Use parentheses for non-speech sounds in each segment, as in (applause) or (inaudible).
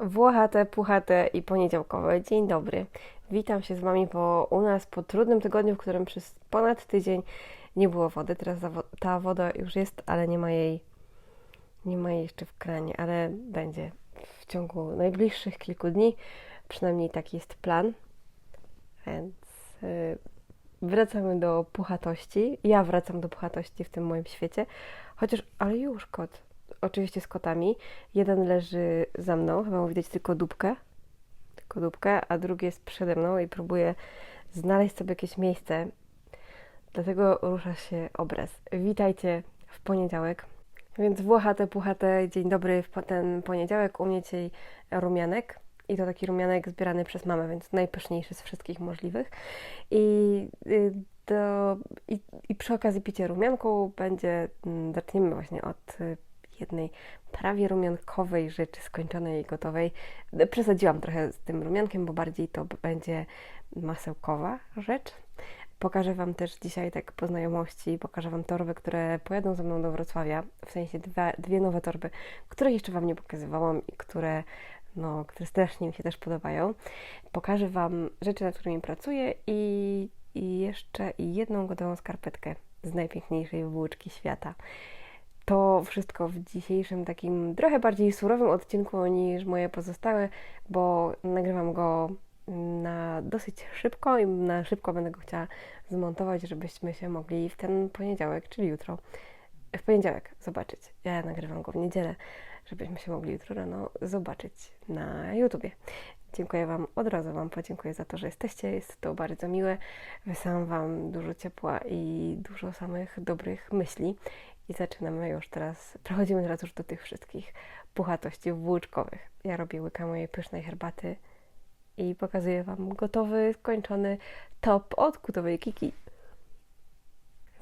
Włochate, puchate i poniedziałkowe. Dzień dobry. Witam się z Wami po, u nas po trudnym tygodniu, w którym przez ponad tydzień nie było wody. Teraz ta wo- ta woda już jest, ale nie ma jej, nie ma jej jeszcze w kranie, ale będzie w ciągu najbliższych kilku dni. Przynajmniej taki jest plan. Więc y, wracamy do puchatości. Ja wracam do puchatości w tym moim świecie. Chociaż, ale już kot. Oczywiście z kotami. Jeden leży za mną, chyba mu widać tylko dupkę. Tylko dupkę, a drugi jest przede mną i próbuje znaleźć sobie jakieś miejsce. Dlatego rusza się obraz. Witajcie w poniedziałek. Więc włochate, puchate, dzień dobry w ten poniedziałek. U mnie dzisiaj rumianek. I to taki rumianek zbierany przez mamę, więc najpyszniejszy z wszystkich możliwych. I, y, do, i, i przy okazji picia rumianku będzie, mm, zaczniemy właśnie od y, jednej prawie rumiankowej rzeczy skończonej i gotowej. Przesadziłam trochę z tym rumiankiem, bo bardziej to będzie masełkowa rzecz. Pokażę Wam też dzisiaj tak po znajomości, pokażę Wam torby, które pojadą ze mną do Wrocławia, w sensie dwie nowe torby, których jeszcze Wam nie pokazywałam i które, no, które strasznie mi się też podobają. Pokażę Wam rzeczy, nad którymi pracuję i, i jeszcze jedną gotową skarpetkę z najpiękniejszej włóczki świata. To wszystko w dzisiejszym takim trochę bardziej surowym odcinku niż moje pozostałe, bo nagrywam go na dosyć szybko i na szybko będę go chciała zmontować, żebyśmy się mogli w ten poniedziałek, czyli jutro, w poniedziałek zobaczyć. Ja nagrywam go w niedzielę, żebyśmy się mogli jutro rano zobaczyć na YouTubie. Dziękuję Wam, od razu Wam podziękuję za to, że jesteście. Jest to bardzo miłe. Wysyłam Wam dużo ciepła i dużo samych dobrych myśli. I zaczynamy już teraz, przechodzimy teraz już do tych wszystkich puchatości włóczkowych. Ja robię łyka mojej pysznej herbaty i pokazuję Wam gotowy, skończony top od kutowej kiki.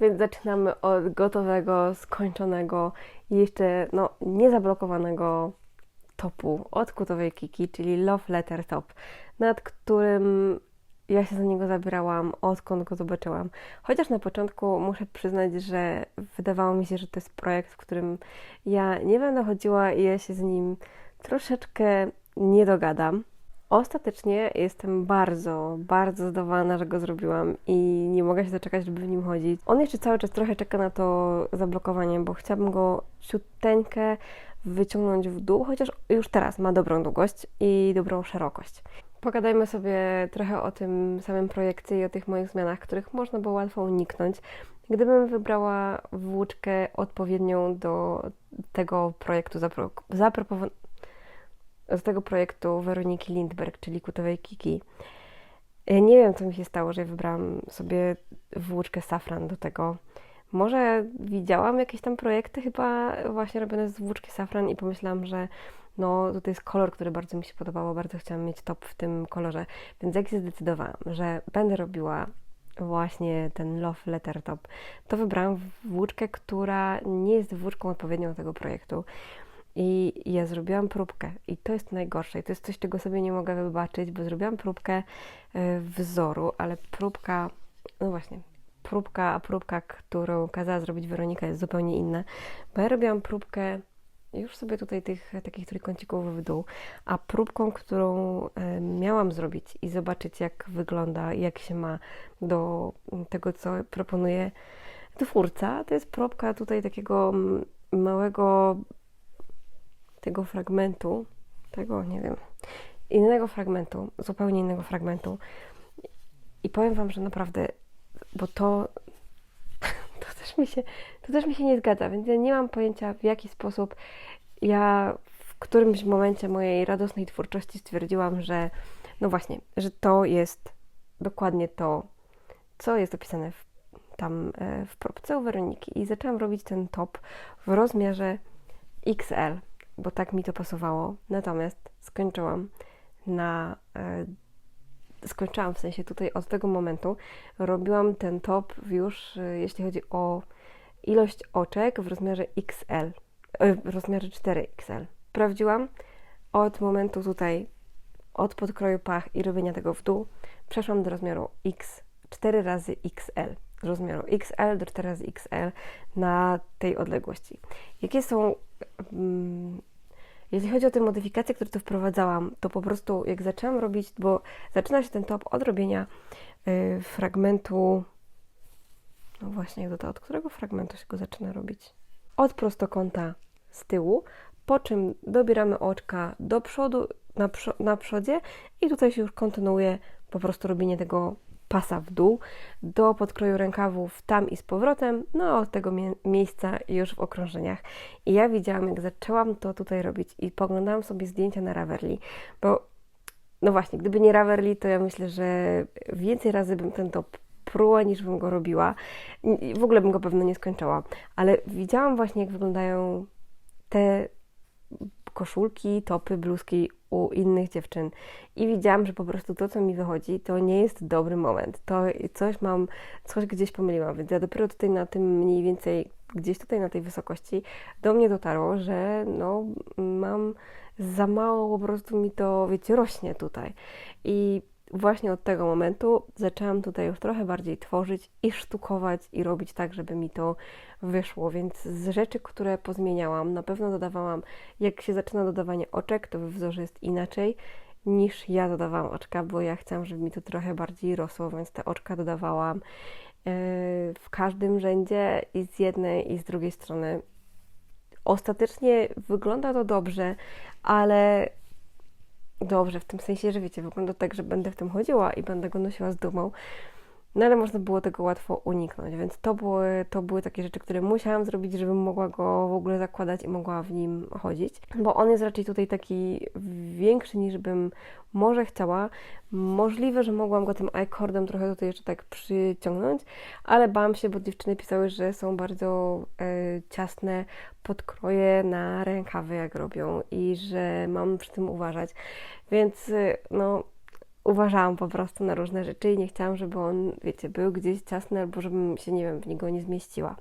Więc zaczynamy od gotowego, skończonego i jeszcze no, niezablokowanego topu od kutowej kiki, czyli Love Letter Top, nad którym ja się za niego zabierałam, odkąd go zobaczyłam. Chociaż na początku muszę przyznać, że wydawało mi się, że to jest projekt, w którym ja nie będę chodziła i ja się z nim troszeczkę nie dogadam. Ostatecznie jestem bardzo, bardzo zadowolona, że go zrobiłam i nie mogę się doczekać, żeby w nim chodzić. On jeszcze cały czas trochę czeka na to zablokowanie, bo chciałabym go ciuteńkę wyciągnąć w dół, chociaż już teraz ma dobrą długość i dobrą szerokość. Pogadajmy sobie trochę o tym samym projekcie i o tych moich zmianach, których można było łatwo uniknąć. Gdybym wybrała włóczkę odpowiednią do tego projektu zapro- zaproponowanego z tego projektu Weroniki Lindberg, czyli kutowej Kiki. Ja Nie wiem, co mi się stało, że wybrałam sobie włóczkę safran do tego. Może widziałam jakieś tam projekty chyba właśnie robione z włóczki safran i pomyślałam, że no to jest kolor, który bardzo mi się podobało, bardzo chciałam mieć top w tym kolorze. Więc jak się zdecydowałam, że będę robiła właśnie ten Love Letter Top, to wybrałam włóczkę, która nie jest włóczką odpowiednią do tego projektu. I ja zrobiłam próbkę i to jest najgorsze. I to jest coś, czego sobie nie mogę wybaczyć, bo zrobiłam próbkę e, wzoru, ale próbka, no właśnie, próbka, a próbka, którą kazała zrobić Weronika jest zupełnie inna, bo ja robiłam próbkę już sobie tutaj tych takich trójkącików w dół, a próbką, którą e, miałam zrobić i zobaczyć, jak wygląda, jak się ma do tego, co proponuje twórca, to jest próbka tutaj takiego mm, małego tego fragmentu, tego nie wiem, innego fragmentu, zupełnie innego fragmentu. I powiem Wam, że naprawdę, bo to, (laughs) to też mi się, to też mi się nie zgadza, więc ja nie mam pojęcia w jaki sposób ja w którymś momencie mojej radosnej twórczości stwierdziłam, że no właśnie, że to jest dokładnie to, co jest opisane w, tam e, w próbce u Weroniki. I zaczęłam robić ten top w rozmiarze XL bo tak mi to pasowało. Natomiast skończyłam na. Skończyłam w sensie tutaj od tego momentu. Robiłam ten top już, e, jeśli chodzi o ilość oczek w rozmiarze XL, e, w rozmiarze 4XL. Sprawdziłam od momentu tutaj, od podkroju pach i robienia tego w dół, przeszłam do rozmiaru X, 4 razy XL. Z rozmiaru XL do 4 razy XL na tej odległości. Jakie są mm, Jeśli chodzi o te modyfikacje, które tu wprowadzałam, to po prostu jak zaczęłam robić, bo zaczyna się ten top od robienia y, fragmentu, no właśnie, do to, od którego fragmentu się go zaczyna robić? Od prostokąta z tyłu, po czym dobieramy oczka do przodu, na, przo- na przodzie i tutaj się już kontynuuje po prostu robienie tego pasa w dół, do podkroju rękawów tam i z powrotem, no od tego mie- miejsca już w okrążeniach. I ja widziałam, jak zaczęłam to tutaj robić i poglądałam sobie zdjęcia na Ravelli, bo no właśnie, gdyby nie Ravelli, to ja myślę, że więcej razy bym ten top pruła, niż bym go robiła. W ogóle bym go pewno nie skończyła. Ale widziałam właśnie, jak wyglądają te koszulki, topy, bluzki u innych dziewczyn i widziałam, że po prostu to, co mi wychodzi, to nie jest dobry moment. To coś mam, coś gdzieś pomyliłam, więc ja dopiero tutaj na tym mniej więcej, gdzieś tutaj na tej wysokości do mnie dotarło, że no mam za mało, po prostu mi to, wiecie, rośnie tutaj. I właśnie od tego momentu zaczęłam tutaj już trochę bardziej tworzyć i sztukować i robić tak, żeby mi to wyszło. Więc z rzeczy, które pozmieniałam, na pewno dodawałam, jak się zaczyna dodawanie oczek, to we wzorze jest inaczej niż ja dodawałam oczka, bo ja chciałam, żeby mi to trochę bardziej rosło, więc te oczka dodawałam e, w każdym rzędzie i z jednej i z drugiej strony. Ostatecznie wygląda to dobrze, ale dobrze, w tym sensie, że wiecie, wygląda tak, że będę w tym chodziła i będę go nosiła z dumą. No ale można było tego łatwo uniknąć, więc to były, to były takie rzeczy, które musiałam zrobić, żebym mogła go w ogóle zakładać i mogła w nim chodzić, bo on jest raczej tutaj taki większy niż bym może chciała. Możliwe, że mogłam go tym i-cordem trochę tutaj jeszcze tak przyciągnąć, ale bałam się, bo dziewczyny pisały, że są bardzo e, ciasne podkroje na rękawy, jak robią i że mam przy tym uważać. Więc e, no uważałam po prostu na różne rzeczy i nie chciałam, żeby on, wiecie, był gdzieś ciasny albo żebym się, nie wiem, w niego nie zmieściła.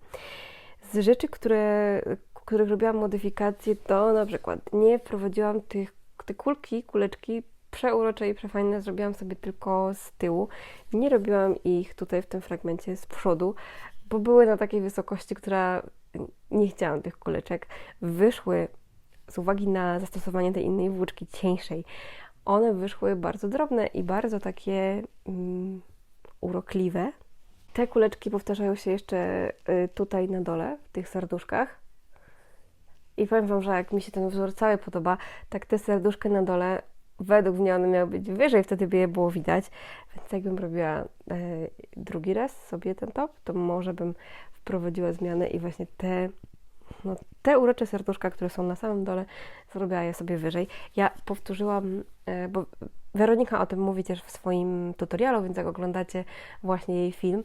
Z rzeczy, które, których robiłam modyfikacje, to na przykład nie wprowadziłam tych, te kulki, kuleczki przeurocze i przefajne zrobiłam sobie tylko z tyłu. Nie robiłam ich tutaj w tym fragmencie z przodu, bo były na takiej wysokości, która nie chciałam tych kuleczek. Wyszły z uwagi na zastosowanie tej innej włóczki cieńszej, one wyszły bardzo drobne i bardzo takie mm, urokliwe. Te kuleczki powtarzają się jeszcze y, tutaj na dole, w tych serduszkach. I powiem Wam, że jak mi się ten wzór cały podoba, tak te serduszka na dole, według mnie one miały być wyżej, wtedy by je było widać. Więc jakbym robiła y, drugi raz sobie ten top, to może bym wprowadziła zmianę i właśnie te no, te urocze serduszka, które są na samym dole, zrobiła je sobie wyżej. Ja powtórzyłam, e, bo Weronika o tym mówi też w swoim tutorialu, więc jak oglądacie właśnie jej film,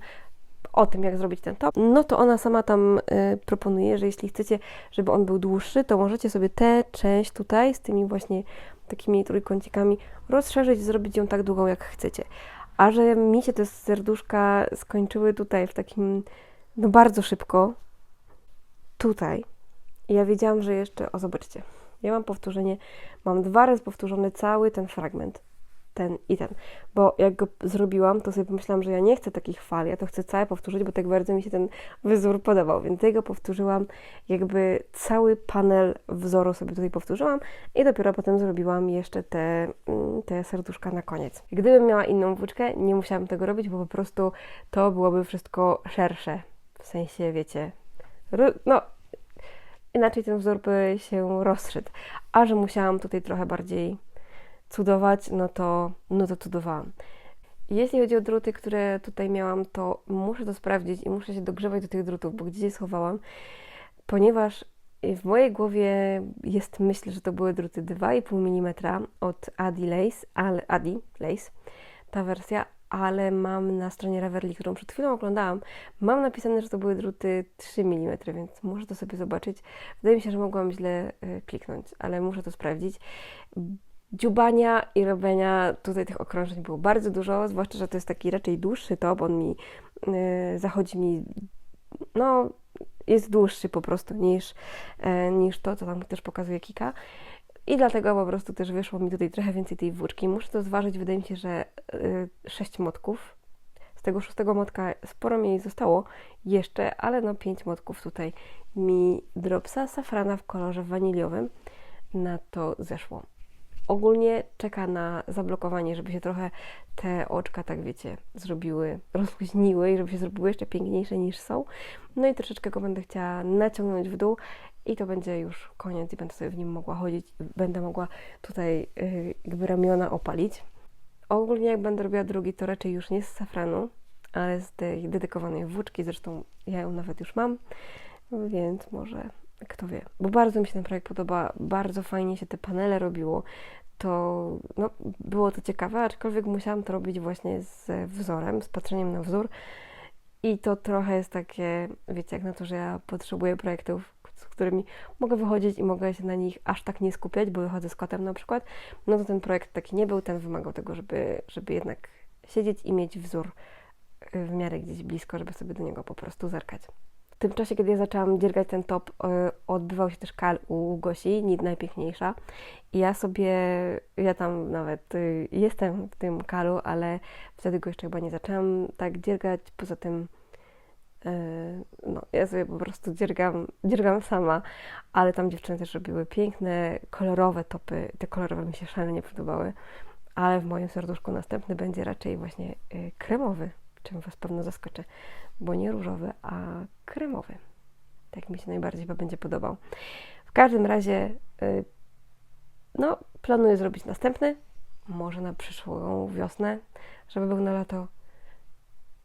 o tym, jak zrobić ten top, no to ona sama tam y, proponuje, że jeśli chcecie, żeby on był dłuższy, to możecie sobie tę część tutaj z tymi właśnie takimi trójkącikami rozszerzyć, zrobić ją tak długą, jak chcecie. A że mi się te serduszka skończyły tutaj w takim, no bardzo szybko, tutaj. Ja wiedziałam, że jeszcze, o zobaczcie, ja mam powtórzenie, mam dwa razy powtórzony cały ten fragment, ten i ten, bo jak go zrobiłam, to sobie pomyślałam, że ja nie chcę takich fal, ja to chcę całe powtórzyć, bo tak bardzo mi się ten wzór podobał, więc tego powtórzyłam, jakby cały panel wzoru sobie tutaj powtórzyłam i dopiero potem zrobiłam jeszcze te, mm, te serduszka na koniec. Gdybym miała inną włóczkę, nie musiałam tego robić, bo po prostu to byłoby wszystko szersze, w sensie, wiecie, no, inaczej ten wzór by się rozszedł. A że musiałam tutaj trochę bardziej cudować, no to, no to cudowałam. Jeśli chodzi o druty, które tutaj miałam, to muszę to sprawdzić i muszę się dogrzewać do tych drutów, bo gdzieś je schowałam, ponieważ w mojej głowie jest myśl, że to były druty 2,5 mm od Adi Lace, ale Adi Lace, ta wersja, ale mam na stronie Ravelli, którą przed chwilą oglądałam, mam napisane, że to były druty 3 mm, więc muszę to sobie zobaczyć. Wydaje mi się, że mogłam źle y, kliknąć, ale muszę to sprawdzić. Dziubania i robienia tutaj tych okrążeń było bardzo dużo, zwłaszcza, że to jest taki raczej dłuższy top, on mi y, zachodzi mi, no jest dłuższy po prostu niż, y, niż to, co tam też pokazuje Kika. I dlatego po prostu też wyszło mi tutaj trochę więcej tej włóczki. Muszę to zważyć, wydaje mi się, że y, 6 motków. Z tego szóstego motka sporo mi zostało jeszcze, ale no 5 motków tutaj mi dropsa safrana w kolorze waniliowym. na to zeszło. Ogólnie czeka na zablokowanie, żeby się trochę te oczka, tak wiecie, zrobiły, (laughs) rozluźniły i żeby się zrobiły jeszcze piękniejsze niż są. No i troszeczkę go będę chciała naciągnąć w dół i to będzie już koniec i będę sobie w nim mogła chodzić. Będę mogła tutaj yy, jakby ramiona opalić. Ogólnie jak będę robiła drugi, to raczej już nie z safranu, ale z tej dedykowanej włóczki. Zresztą ja ją nawet już mam, więc może kto wie. Bo bardzo mi się ten projekt podoba, bardzo fajnie się te panele robiło. To no, było to ciekawe, aczkolwiek musiałam to robić właśnie z wzorem, z patrzeniem na wzór. I to trochę jest takie, wiecie, jak na to, że ja potrzebuję projektów, z którymi mogę wychodzić i mogę się na nich aż tak nie skupiać, bo wychodzę z kotem na przykład. No to ten projekt taki nie był, ten wymagał tego, żeby, żeby jednak siedzieć i mieć wzór w miarę gdzieś blisko, żeby sobie do niego po prostu zerkać. Tym czasie, kiedy ja zaczęłam dziergać ten top, odbywał się też kal u Gosi, nic najpiękniejsza. I ja sobie, ja tam nawet y, jestem w tym kalu, ale wtedy go jeszcze chyba nie zaczęłam tak dziergać. Poza tym, y, no, ja sobie po prostu dziergam, dziergam sama, ale tam dziewczyny też robiły piękne, kolorowe topy. Te kolorowe mi się szalenie podobały, ale w moim serduszku następny będzie raczej właśnie y, kremowy czym Was pewno zaskoczę, bo nie różowy, a kremowy. Tak mi się najbardziej chyba będzie podobał. W każdym razie, yy, no, planuję zrobić następny, może na przyszłą wiosnę, żeby był na lato.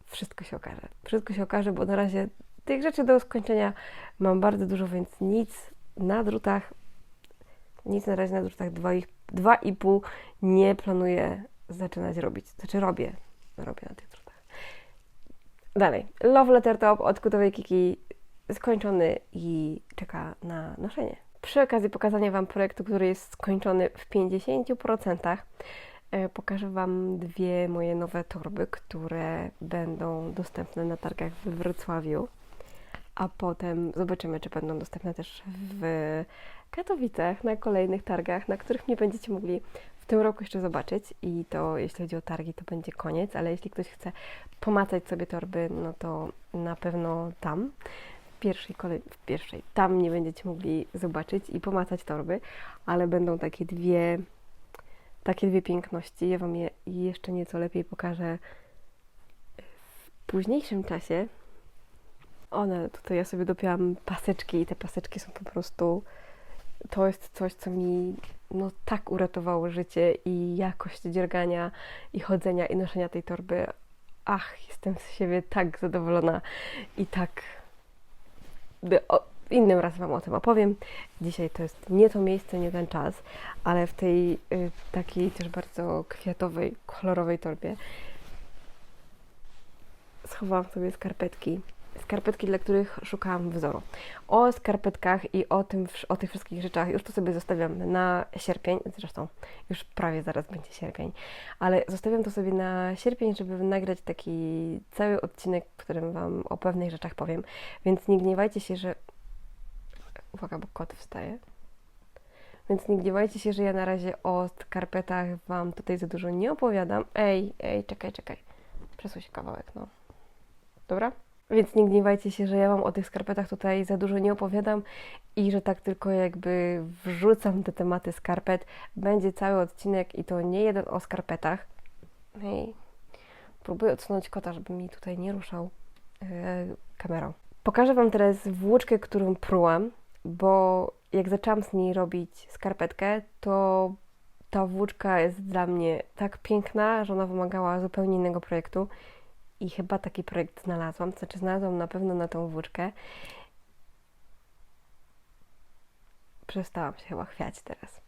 Wszystko się okaże. Wszystko się okaże, bo na razie tych rzeczy do skończenia mam bardzo dużo, więc nic na drutach, nic na razie na drutach 2,5 nie planuję zaczynać robić. Znaczy robię, robię na tych drutach. Dalej. Love Letter Top od kutowej Kiki skończony i czeka na noszenie. Przy okazji pokazania Wam projektu, który jest skończony w 50%, e, pokażę Wam dwie moje nowe torby, które będą dostępne na targach w Wrocławiu, a potem zobaczymy, czy będą dostępne też w Katowicach na kolejnych targach, na których nie będziecie mogli tym roku jeszcze zobaczyć i to jeśli chodzi o targi, to będzie koniec, ale jeśli ktoś chce pomacać sobie torby, no to na pewno tam. W pierwszej, kolej, w pierwszej, tam nie będziecie mogli zobaczyć i pomacać torby, ale będą takie dwie, takie dwie piękności. Ja Wam je jeszcze nieco lepiej pokażę w późniejszym czasie. One, tutaj ja sobie dopiłam paseczki i te paseczki są po prostu, to jest coś, co mi no, tak uratowało życie i jakość dziergania i chodzenia i noszenia tej torby. Ach, jestem z siebie tak zadowolona i tak. O, innym razem Wam o tym opowiem. Dzisiaj to jest nie to miejsce, nie ten czas, ale w tej y, takiej też bardzo kwiatowej, kolorowej torbie schowałam sobie skarpetki skarpetki, dla których szukałam wzoru. O skarpetkach i o, tym, o tych wszystkich rzeczach już to sobie zostawiam na sierpień, zresztą już prawie zaraz będzie sierpień, ale zostawiam to sobie na sierpień, żeby nagrać taki cały odcinek, w którym Wam o pewnych rzeczach powiem, więc nie gniewajcie się, że... Uwaga, bo kot wstaje. Więc nie gniewajcie się, że ja na razie o skarpetach Wam tutaj za dużo nie opowiadam. Ej, ej, czekaj, czekaj. Przesuń się kawałek, no. Dobra? Więc nie gniewajcie się, że ja Wam o tych skarpetach tutaj za dużo nie opowiadam i że tak tylko jakby wrzucam te tematy skarpet. Będzie cały odcinek i to nie jeden o skarpetach. Hej, próbuję odsunąć kota, żeby mi tutaj nie ruszał yy, kamerą. Pokażę Wam teraz włóczkę, którą prułam, bo jak zaczęłam z niej robić skarpetkę, to ta włóczka jest dla mnie tak piękna, że ona wymagała zupełnie innego projektu i chyba taki projekt znalazłam, znaczy znalazłam na pewno na tą włóczkę. Przestałam się chyba chwiać teraz.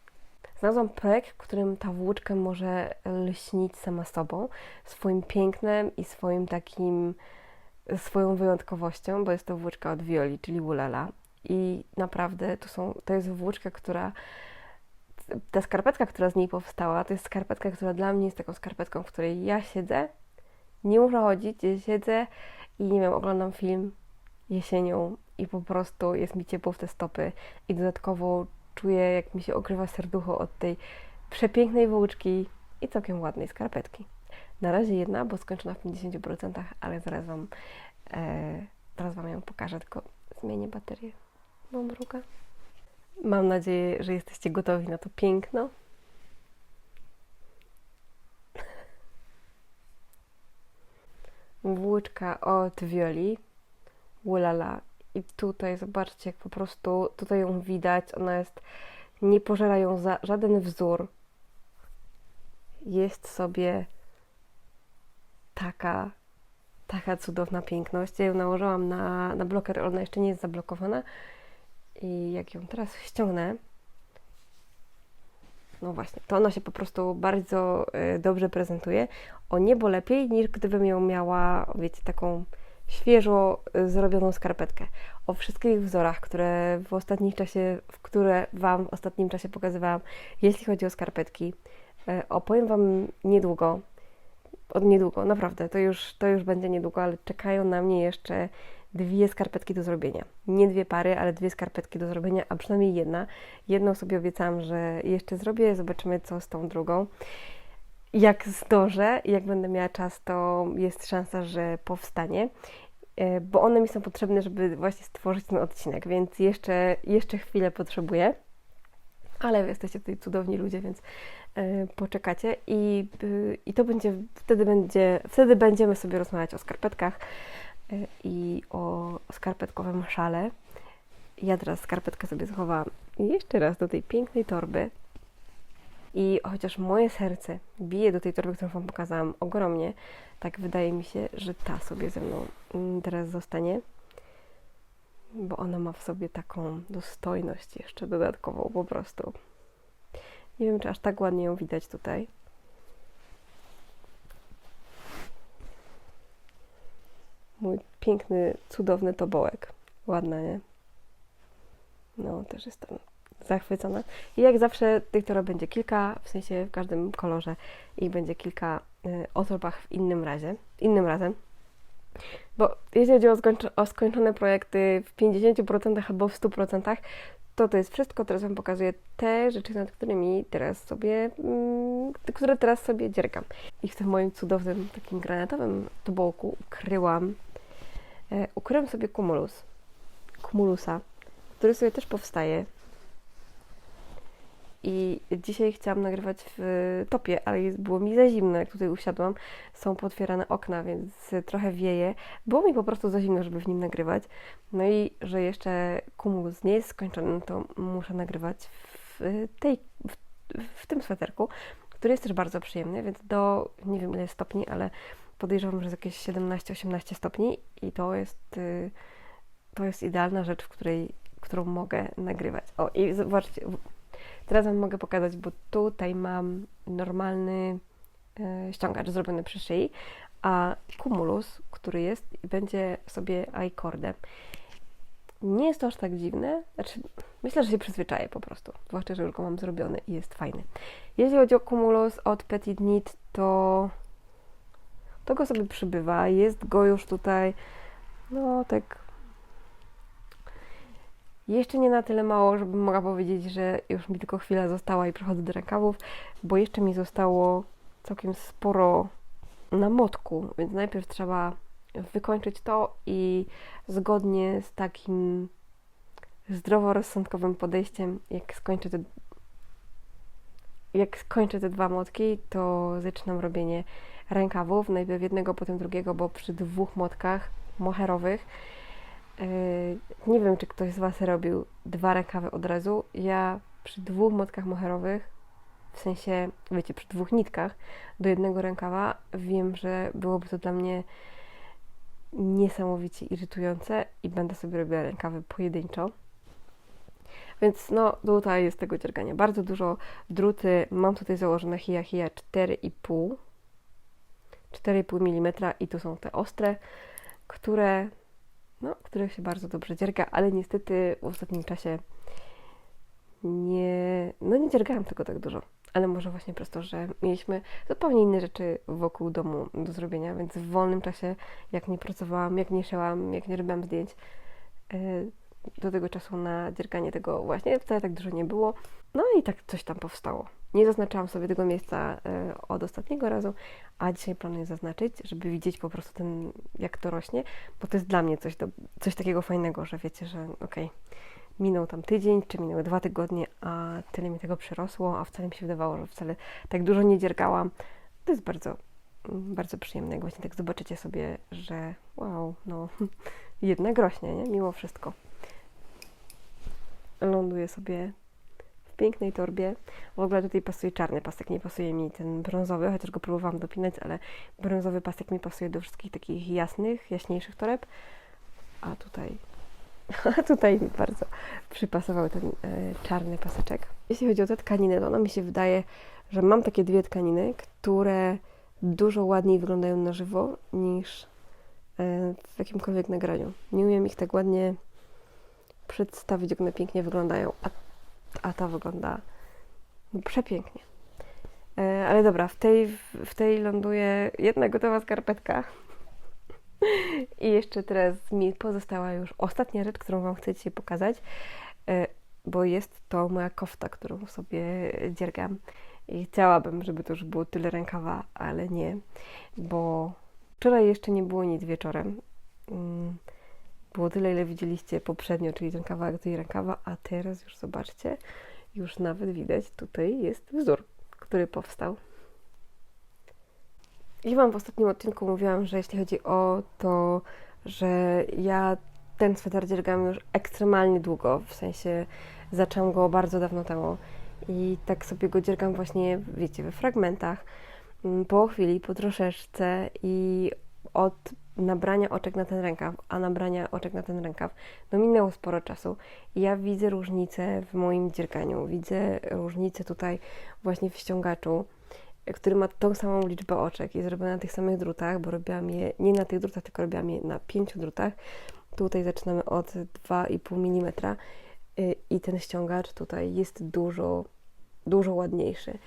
Znalazłam projekt, w którym ta włóczka może lśnić sama sobą, swoim pięknem i swoim takim, swoją wyjątkowością, bo jest to włóczka od Violi, czyli Wulala. I naprawdę to, są, to jest włóczka, która ta skarpetka, która z niej powstała, to jest skarpetka, która dla mnie jest taką skarpetką, w której ja siedzę nie muszę chodzić, siedzę i nie wiem, oglądam film jesienią i po prostu jest mi ciepło w te stopy i dodatkowo czuję, jak mi się ogrywa serducho od tej przepięknej włóczki i całkiem ładnej skarpetki. Na razie jedna, bo skończona w 50%, ale zaraz Wam, e, zaraz Wam ją pokażę, tylko zmienię baterię, bo mruga. Mam nadzieję, że jesteście gotowi na to piękno. Włóczka od Violi. Ulala. I tutaj zobaczcie, jak po prostu tutaj ją widać. Ona jest, nie pożera ją za żaden wzór. Jest sobie taka, taka cudowna piękność. Ja ją nałożyłam na, na bloker, ona jeszcze nie jest zablokowana. I jak ją teraz ściągnę, no właśnie, to ona się po prostu bardzo y, dobrze prezentuje. O niebo lepiej niż gdybym ją miała, wiecie, taką świeżo y, zrobioną skarpetkę. O wszystkich wzorach, które w ostatnim czasie, w które Wam w ostatnim czasie pokazywałam, jeśli chodzi o skarpetki, y, opowiem Wam niedługo. Od niedługo, naprawdę, to już, to już będzie niedługo, ale czekają na mnie jeszcze dwie skarpetki do zrobienia. Nie dwie pary, ale dwie skarpetki do zrobienia, a przynajmniej jedna. Jedną sobie obiecałam, że jeszcze zrobię, zobaczymy co z tą drugą. Jak zdążę, jak będę miała czas, to jest szansa, że powstanie, e, bo one mi są potrzebne, żeby właśnie stworzyć ten odcinek, więc jeszcze, jeszcze chwilę potrzebuję. Ale wy jesteście tutaj cudowni ludzie, więc e, poczekacie i, y, i to będzie, wtedy będzie, wtedy będziemy sobie rozmawiać o skarpetkach i o skarpetkowym szale. Ja teraz skarpetkę sobie schowałam jeszcze raz do tej pięknej torby. I chociaż moje serce bije do tej torby, którą Wam pokazałam ogromnie, tak wydaje mi się, że ta sobie ze mną mm, teraz zostanie, bo ona ma w sobie taką dostojność jeszcze dodatkową po prostu. Nie wiem, czy aż tak ładnie ją widać tutaj. Mój piękny, cudowny tobołek. Ładna, nie? No, też jestem zachwycona. I jak zawsze tych toreb będzie kilka, w sensie w każdym kolorze i będzie kilka y, o w innym razie, innym razem. Bo jeśli chodzi o, o skończone projekty w 50% albo w 100%, to to jest wszystko. Teraz Wam pokazuję te rzeczy, nad którymi teraz sobie, mm, które teraz sobie dziergam. I w tym moim cudownym, takim granatowym tobołku ukryłam, ukryłam sobie kumulus, kumulusa, który sobie też powstaje. I dzisiaj chciałam nagrywać w topie, ale było mi za zimno, jak tutaj usiadłam. Są potwierane okna, więc trochę wieje. Było mi po prostu za zimno, żeby w nim nagrywać. No i że jeszcze kumulus nie jest skończony, to muszę nagrywać w, tej, w, w tym sweterku, który jest też bardzo przyjemny, więc do nie wiem ile stopni, ale podejrzewam, że jakieś 17-18 stopni i to jest, y, to jest idealna rzecz, w której, którą mogę nagrywać. O i zobaczcie, Teraz Wam mogę pokazać, bo tutaj mam normalny e, ściągacz zrobiony przy szyi, a kumulus, który jest, będzie sobie i-cordem. Nie jest to aż tak dziwne, znaczy myślę, że się przyzwyczaję po prostu, zwłaszcza, że już go mam zrobiony i jest fajny. Jeśli chodzi o kumulus od Petit Knit, to to go sobie przybywa, jest go już tutaj, no tak. Jeszcze nie na tyle mało, żebym mogła powiedzieć, że już mi tylko chwila została i przechodzę do rękawów, bo jeszcze mi zostało całkiem sporo na motku, więc najpierw trzeba wykończyć to i zgodnie z takim zdroworozsądkowym podejściem, jak skończę te, jak skończę te dwa motki, to zaczynam robienie rękawów, najpierw jednego, potem drugiego, bo przy dwóch motkach moherowych Yy, nie wiem, czy ktoś z Was robił dwa rękawy od razu. Ja przy dwóch motkach moherowych, w sensie, wiecie, przy dwóch nitkach do jednego rękawa, wiem, że byłoby to dla mnie niesamowicie irytujące i będę sobie robiła rękawy pojedynczo. Więc no, tutaj jest tego dziergania bardzo dużo. Druty mam tutaj założone Hia Hia 4,5 4,5 mm i tu są te ostre, które no, których się bardzo dobrze dzierga, ale niestety w ostatnim czasie nie, no nie dziergałam tego tak dużo. Ale może właśnie przez to, że mieliśmy zupełnie inne rzeczy wokół domu do zrobienia, więc w wolnym czasie, jak nie pracowałam, jak nie szyłam, jak nie robiłam zdjęć, e, do tego czasu na dzierganie tego właśnie wcale tak dużo nie było. No i tak coś tam powstało. Nie zaznaczałam sobie tego miejsca e, od ostatniego razu, a dzisiaj planuję zaznaczyć, żeby widzieć po prostu ten, jak to rośnie, bo to jest dla mnie coś, do, coś takiego fajnego, że wiecie, że okej, okay, minął tam tydzień, czy minęły dwa tygodnie, a tyle mi tego przyrosło, a wcale mi się wydawało, że wcale tak dużo nie dziergałam. To jest bardzo, bardzo przyjemne, jak właśnie tak zobaczycie sobie, że wow, no (laughs) jednak rośnie, nie? Mimo wszystko. Ląduje sobie pięknej torbie. W ogóle tutaj pasuje czarny pasek, nie pasuje mi ten brązowy, chociaż go próbowałam dopinać, ale brązowy pasek mi pasuje do wszystkich takich jasnych, jaśniejszych toreb. A tutaj, (laughs) a tutaj mi bardzo przypasował ten e, czarny paseczek. Jeśli chodzi o te tkaniny, to ona mi się wydaje, że mam takie dwie tkaniny, które dużo ładniej wyglądają na żywo niż e, w jakimkolwiek nagraniu. Nie umiem ich tak ładnie przedstawić, jak one pięknie wyglądają, a, a ta wygląda przepięknie. E, ale dobra, w tej, w tej ląduje jedna gotowa skarpetka. I jeszcze teraz mi pozostała już ostatnia rzecz, którą Wam chcę dzisiaj pokazać, e, bo jest to moja kofta, którą sobie dziergam. I chciałabym, żeby to już było tyle rękawa, ale nie, bo wczoraj jeszcze nie było nic wieczorem. Było tyle, ile widzieliście poprzednio, czyli ten kawałek tej rękawa, a teraz już zobaczcie, już nawet widać tutaj jest wzór, który powstał. I Wam w ostatnim odcinku mówiłam, że jeśli chodzi o to, że ja ten sweter dziergam już ekstremalnie długo, w sensie zaczęłam go bardzo dawno temu i tak sobie go dziergam właśnie, wiecie, we fragmentach, mm, po chwili, po troszeczce i od nabrania oczek na ten rękaw, a nabrania oczek na ten rękaw, no minęło sporo czasu. Ja widzę różnicę w moim dzierganiu, widzę różnicę tutaj właśnie w ściągaczu, który ma tą samą liczbę oczek i zrobione na tych samych drutach, bo robiłam je nie na tych drutach, tylko robiłam je na pięciu drutach. Tutaj zaczynamy od 2,5 mm i ten ściągacz tutaj jest dużo, dużo ładniejszy.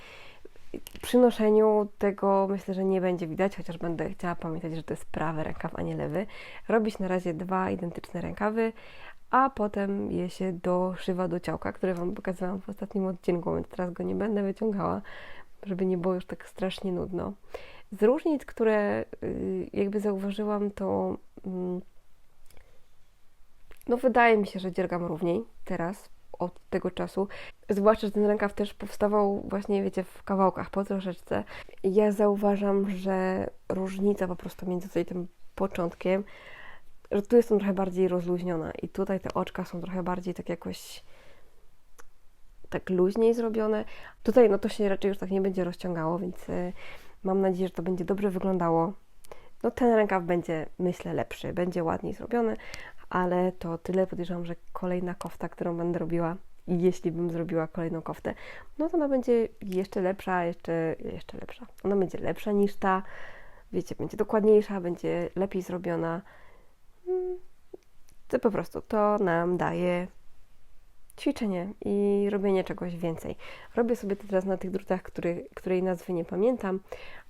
Przy noszeniu tego myślę, że nie będzie widać, chociaż będę chciała pamiętać, że to jest prawy rękaw, a nie lewy. Robić na razie dwa identyczne rękawy, a potem je się doszywa do ciałka, które Wam pokazywałam w ostatnim odcinku, więc teraz go nie będę wyciągała, żeby nie było już tak strasznie nudno. Z różnic, które y, jakby zauważyłam, to mm, no wydaje mi się, że dziergam równiej teraz od tego czasu. Zwłaszcza, że ten rękaw też powstawał właśnie, wiecie, w kawałkach po troszeczce. Ja zauważam, że różnica po prostu między tutaj tym początkiem, że tu jestem trochę bardziej rozluźniona i tutaj te oczka są trochę bardziej tak jakoś tak luźniej zrobione. Tutaj no to się raczej już tak nie będzie rozciągało, więc y, mam nadzieję, że to będzie dobrze wyglądało. No ten rękaw będzie, myślę, lepszy, będzie ładniej zrobiony, ale to tyle podejrzewam, że kolejna kofta, którą będę robiła, jeśli bym zrobiła kolejną koftę, no to ona będzie jeszcze lepsza, jeszcze, jeszcze lepsza. Ona będzie lepsza niż ta, wiecie, będzie dokładniejsza, będzie lepiej zrobiona. Mm, to po prostu to nam daje ćwiczenie i robienie czegoś więcej. Robię sobie to teraz na tych drutach, który, której nazwy nie pamiętam,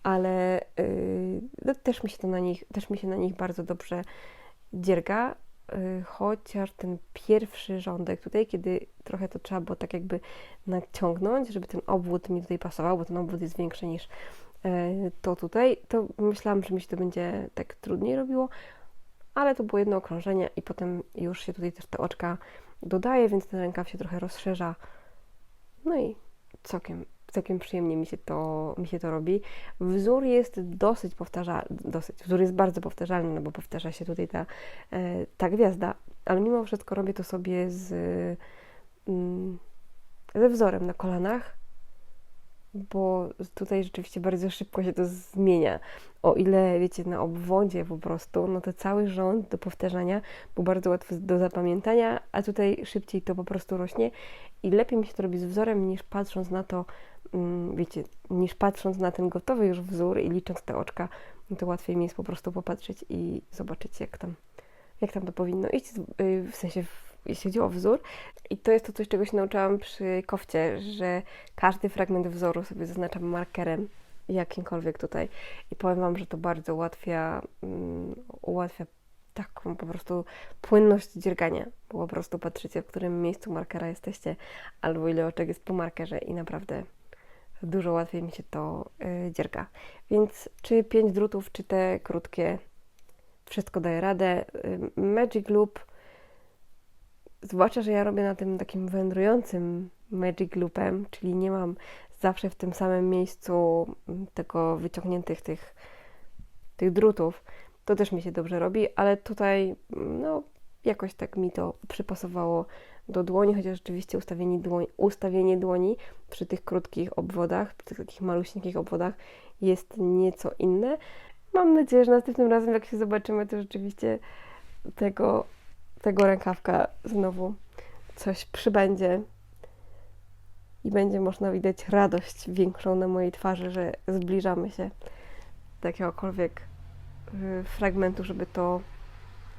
ale yy, też, mi się to na nich, też mi się na nich bardzo dobrze dzierga. Y, chociaż ten pierwszy rządek tutaj, kiedy trochę to trzeba było tak jakby naciągnąć, żeby ten obwód mi tutaj pasował, bo ten obwód jest większy niż y, to tutaj, to myślałam, że mi się to będzie tak trudniej robiło, ale to było jedno okrążenie i potem już się tutaj też te oczka dodaje, więc ten rękaw się trochę rozszerza. No i całkiem całkiem przyjemnie mi się to, mi się to robi. Wzór jest dosyć powtarzalny, dosyć, wzór jest bardzo powtarzalny, no bo powtarza się tutaj ta, e, ta gwiazda, ale mimo wszystko robię to sobie z, mm, ze wzorem na kolanach, bo tutaj rzeczywiście bardzo szybko się to zmienia. O ile, wiecie, na obwodzie po prostu, no to cały rząd do powtarzania był bardzo łatwy do zapamiętania, a tutaj szybciej to po prostu rośnie i lepiej mi się to robi z wzorem niż patrząc na to, mm, wiecie, niż patrząc na ten gotowy już wzór i licząc te oczka, no to łatwiej mi jest po prostu popatrzeć i zobaczyć, jak tam, jak tam to powinno iść, w sensie jeśli chodzi o wzór. I to jest to coś, czego się nauczyłam przy kofcie, że każdy fragment wzoru sobie zaznaczam markerem jakimkolwiek tutaj. I powiem Wam, że to bardzo ułatwia, um, ułatwia taką po prostu płynność dziergania, bo po prostu patrzycie, w którym miejscu markera jesteście, albo ile oczek jest po markerze i naprawdę dużo łatwiej mi się to y, dzierga. Więc czy 5 drutów, czy te krótkie, wszystko daje radę. Y, Magic Loop Zwłaszcza, że ja robię na tym takim wędrującym Magic Loopem, czyli nie mam zawsze w tym samym miejscu mm, tego wyciągniętych tych, tych drutów. To też mi się dobrze robi, ale tutaj mm, no, jakoś tak mi to przypasowało do dłoni, chociaż rzeczywiście ustawienie dłoni, ustawienie dłoni przy tych krótkich obwodach, przy tych takich maluśniękich obwodach jest nieco inne. Mam nadzieję, że następnym razem, jak się zobaczymy, to rzeczywiście tego, tego rękawka znowu coś przybędzie i będzie można widać radość większą na mojej twarzy, że zbliżamy się do jakiegokolwiek y, fragmentu, żeby to,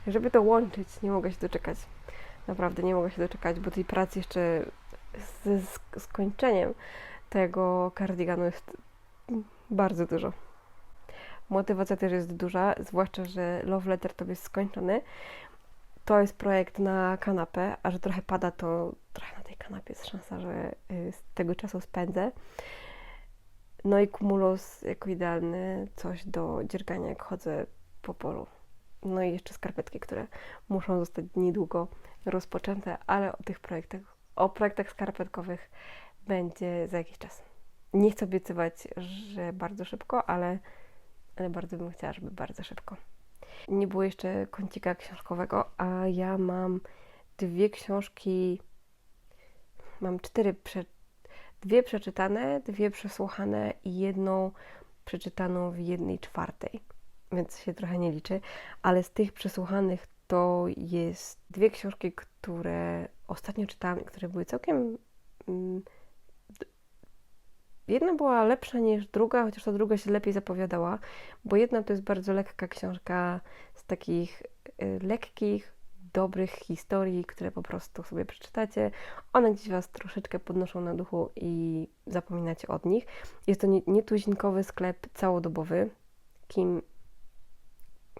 żeby to łączyć. Nie mogę się doczekać. Naprawdę nie mogę się doczekać, bo tej pracy jeszcze ze skończeniem tego kardiganu jest bardzo dużo. Motywacja też jest duża, zwłaszcza, że Love Letter to jest skończony. To jest projekt na kanapę, a że trochę pada, to trochę na tej kanapie jest szansa, że y, z tego czasu spędzę. No i Cumulus jako idealny coś do dziergania, jak chodzę po polu. No i jeszcze skarpetki, które muszą zostać niedługo rozpoczęte, ale o tych projektach, o projektach skarpetkowych będzie za jakiś czas. Nie chcę obiecywać, że bardzo szybko, ale, ale bardzo bym chciała, żeby bardzo szybko. Nie było jeszcze kącika książkowego, a ja mam dwie książki, mam cztery, prze, dwie przeczytane, dwie przesłuchane i jedną przeczytaną w jednej czwartej, więc się trochę nie liczy, ale z tych przesłuchanych to jest dwie książki, które ostatnio czytałam które były całkiem. Jedna była lepsza niż druga, chociaż ta druga się lepiej zapowiadała, bo jedna to jest bardzo lekka książka z takich y, lekkich, dobrych historii, które po prostu sobie przeczytacie. One gdzieś Was troszeczkę podnoszą na duchu i zapominacie od nich. Jest to nietuzinkowy sklep całodobowy. Kim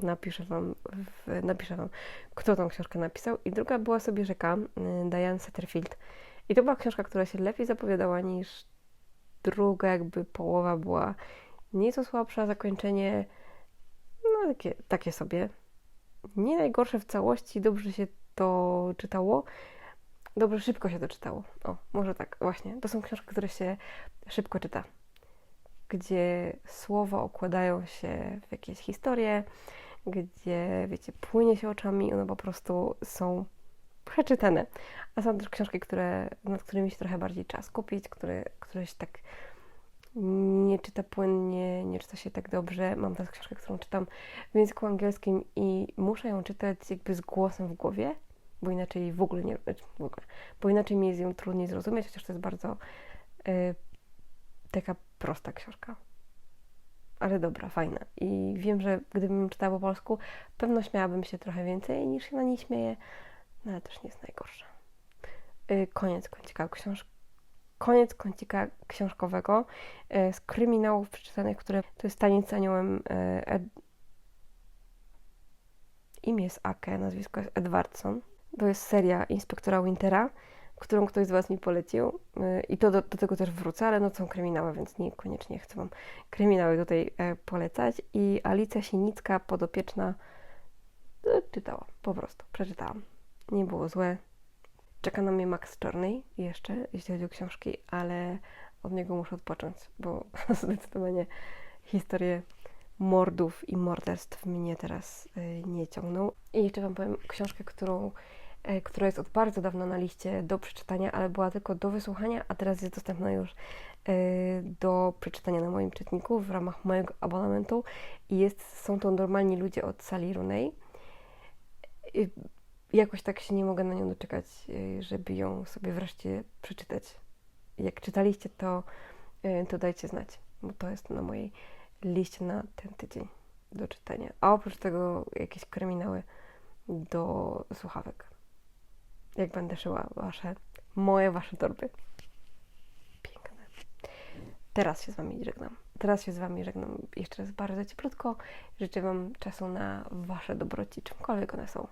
napiszę wam, w, napiszę wam, kto tą książkę napisał. I druga była sobie rzeka y, Diane Setterfield. I to była książka, która się lepiej zapowiadała niż druga, jakby połowa była nieco słabsza, zakończenie no takie, takie sobie. Nie najgorsze w całości, dobrze się to czytało. Dobrze, szybko się to czytało. O, może tak, właśnie. To są książki, które się szybko czyta. Gdzie słowa okładają się w jakieś historie, gdzie, wiecie, płynie się oczami, one po prostu są przeczytane. A są też książki, które, nad którymi się trochę bardziej czas kupić, które, które się tak nie czyta płynnie, nie czyta się tak dobrze. Mam teraz książkę, którą czytam w języku angielskim i muszę ją czytać jakby z głosem w głowie, bo inaczej w ogóle nie, znaczy w ogóle, bo inaczej mi jest ją trudniej zrozumieć, chociaż to jest bardzo y, taka prosta książka ale dobra, fajna. I wiem, że gdybym czytała po polsku, pewno śmiałabym się trochę więcej niż się na niej śmieję, no ale też nie jest najgorsza. Yy, koniec kącika książ Koniec kącika książkowego yy, z kryminałów przeczytanych, które to jest Taniec aniołem yy, Ed... Imię jest Ake, nazwisko jest Edwardson. To jest seria inspektora Wintera którą ktoś z Was mi polecił. Y, I to do, do, tego też wrócę, ale no są kryminały, więc niekoniecznie chcę Wam kryminały tutaj e, polecać. I Alicja Sinicka, podopieczna, czytała, po prostu, przeczytałam. Nie było złe. Czeka na mnie Max Czarnej jeszcze, jeśli chodzi o książki, ale od niego muszę odpocząć, bo (laughs) zdecydowanie historie mordów i morderstw mnie teraz y, nie ciągną. I jeszcze Wam powiem książkę, którą E, która jest od bardzo dawna na liście do przeczytania, ale była tylko do wysłuchania, a teraz jest dostępna już e, do przeczytania na moim czytniku w ramach mojego abonamentu i jest, są to normalni ludzie od Sali Runej. Jakoś tak się nie mogę na nią doczekać, e, żeby ją sobie wreszcie przeczytać. Jak czytaliście, to, to dajcie znać, bo to jest na mojej liście na ten tydzień do czytania. A oprócz tego jakieś kryminały do słuchawek jak będę szyła wasze, moje, wasze torby. Piękne. Teraz się z wami żegnam. Teraz się z wami żegnam jeszcze raz bardzo cieplutko. Życzę wam czasu na wasze dobroci, czymkolwiek one są.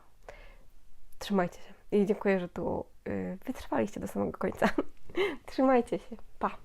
Trzymajcie się. I dziękuję, że tu yy, wytrwaliście do samego końca. (laughs) Trzymajcie się. Pa!